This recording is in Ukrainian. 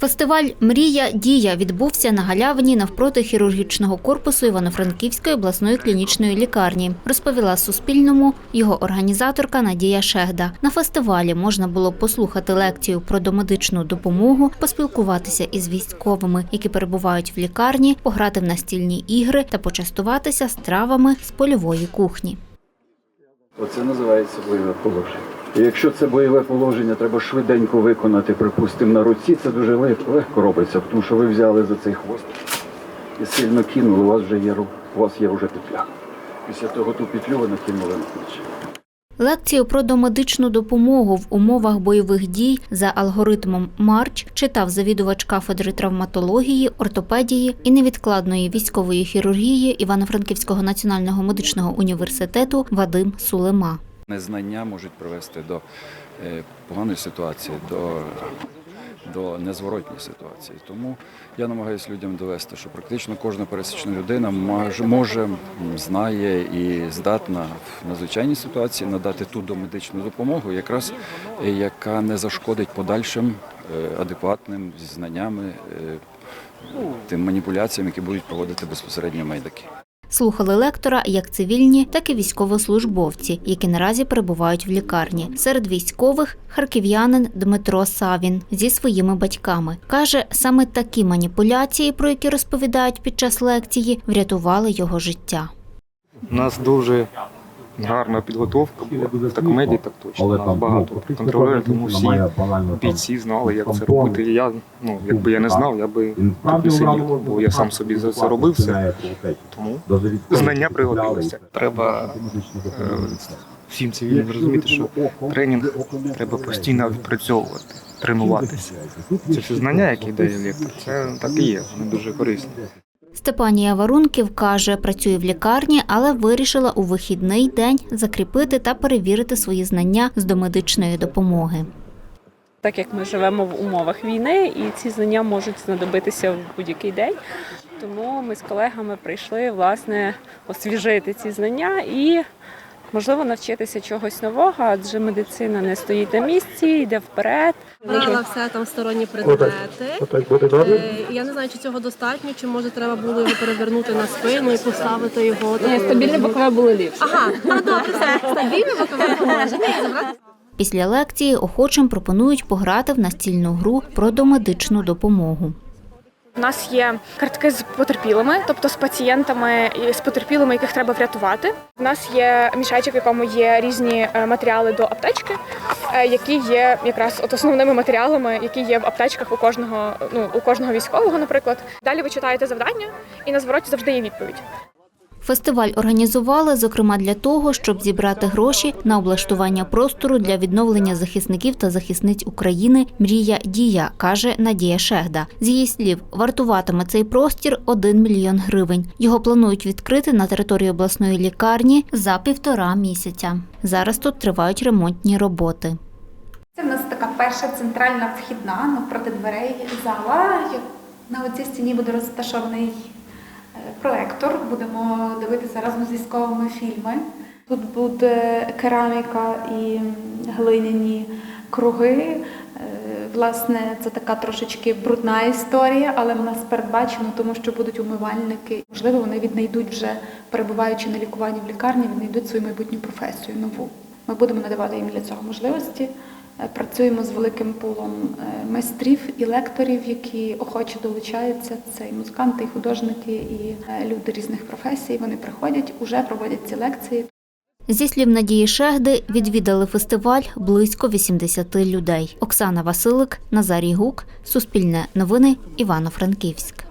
Фестиваль Мрія дія відбувся на галявині навпроти хірургічного корпусу Івано-Франківської обласної клінічної лікарні. Розповіла Суспільному його організаторка Надія Шегда. На фестивалі можна було послухати лекцію про домедичну допомогу, поспілкуватися із військовими, які перебувають в лікарні, пограти в настільні ігри та почастуватися стравами з польової кухні. Оце називається бойове положення. Якщо це бойове положення треба швиденько виконати, припустимо, на руці, це дуже легко робиться, тому що ви взяли за цей хвост і сильно кинули, у вас вже є у вас є вже петля. Після того ту петлю ви накинули на плечі. Лекцію про домедичну допомогу в умовах бойових дій за алгоритмом Марч читав завідувач кафедри травматології, ортопедії і невідкладної військової хірургії Івано-Франківського національного медичного університету Вадим Сулема. Незнання можуть привести до е, поганої ситуації, до, до незворотньої ситуації. Тому я намагаюся людям довести, що практично кожна пересічна людина може, знає і здатна в надзвичайній ситуації надати ту домедичну допомогу, якраз е, яка не зашкодить подальшим е, адекватним знаннями. Тим маніпуляціям, які будуть проводити безпосередньо медики. Слухали лектора як цивільні, так і військовослужбовці, які наразі перебувають в лікарні. Серед військових харків'янин Дмитро Савін зі своїми батьками каже, саме такі маніпуляції, про які розповідають під час лекції, врятували його життя. Нас дуже гарна підготовка була. Так меді, так точно. Нас багато контролерів, тому всі бійці знали, як це робити. І я, ну, якби я не знав, я би тут не сидів, бо я сам собі за це робив все. Тому знання пригодилися. Треба е, всім цивільним розуміти, що тренінг треба постійно відпрацьовувати, тренуватися. Це все знання, які дає лектор, це так і є, вони дуже корисні. Степанія Варунків каже, працює в лікарні, але вирішила у вихідний день закріпити та перевірити свої знання з домедичної допомоги. Так як ми живемо в умовах війни, і ці знання можуть знадобитися в будь-який день. Тому ми з колегами прийшли власне освіжити ці знання і, можливо, навчитися чогось нового, адже медицина не стоїть на місці, йде вперед. Брала все там сторонні предмети. Е, Я не знаю, чи цього достатньо, чи може треба було його перевернути на спину і поставити його. Ні, стабільне бокове було ліпше. Ага, ну добре, все. Стабільне бокове положення. Після лекції охочим пропонують пограти в настільну гру про домедичну допомогу. У нас є картки з потерпілими, тобто з пацієнтами і з потерпілими, яких треба врятувати. У нас є мішечок, в якому є різні е, матеріали до аптечки, е, які є якраз от основними матеріалами, які є в аптечках у кожного, ну у кожного військового, наприклад. Далі ви читаєте завдання, і на звороті завжди є відповідь. Фестиваль організували, зокрема, для того, щоб зібрати гроші на облаштування простору для відновлення захисників та захисниць України Мрія дія, каже Надія Шегда. З її слів, вартуватиме цей простір 1 мільйон гривень. Його планують відкрити на території обласної лікарні за півтора місяця. Зараз тут тривають ремонтні роботи. Це в нас така перша центральна вхідна навпроти дверей зала. На оцій стіні буде розташований проектор. Будемо дивитися разом з військовими фільми. Тут буде кераміка і глиняні круги. Е, Власне, це така трошечки брудна історія, але в нас передбачено, тому що будуть умивальники. Можливо, вони віднайдуть вже, перебуваючи на лікуванні в лікарні, віднайдуть свою майбутню професію нову. Ми будемо надавати їм для цього можливості. Е, Працюємо з великим пулом е, майстрів і лекторів, які охоче долучаються. Це і музиканти, і художники, і е, люди різних професій. Вони приходять, уже проводять ці лекції. Зі слів Надії Шегди, відвідали фестиваль близько 80 людей. Оксана Василик, Назарій Гук, Суспільне новини, Івано-Франківськ.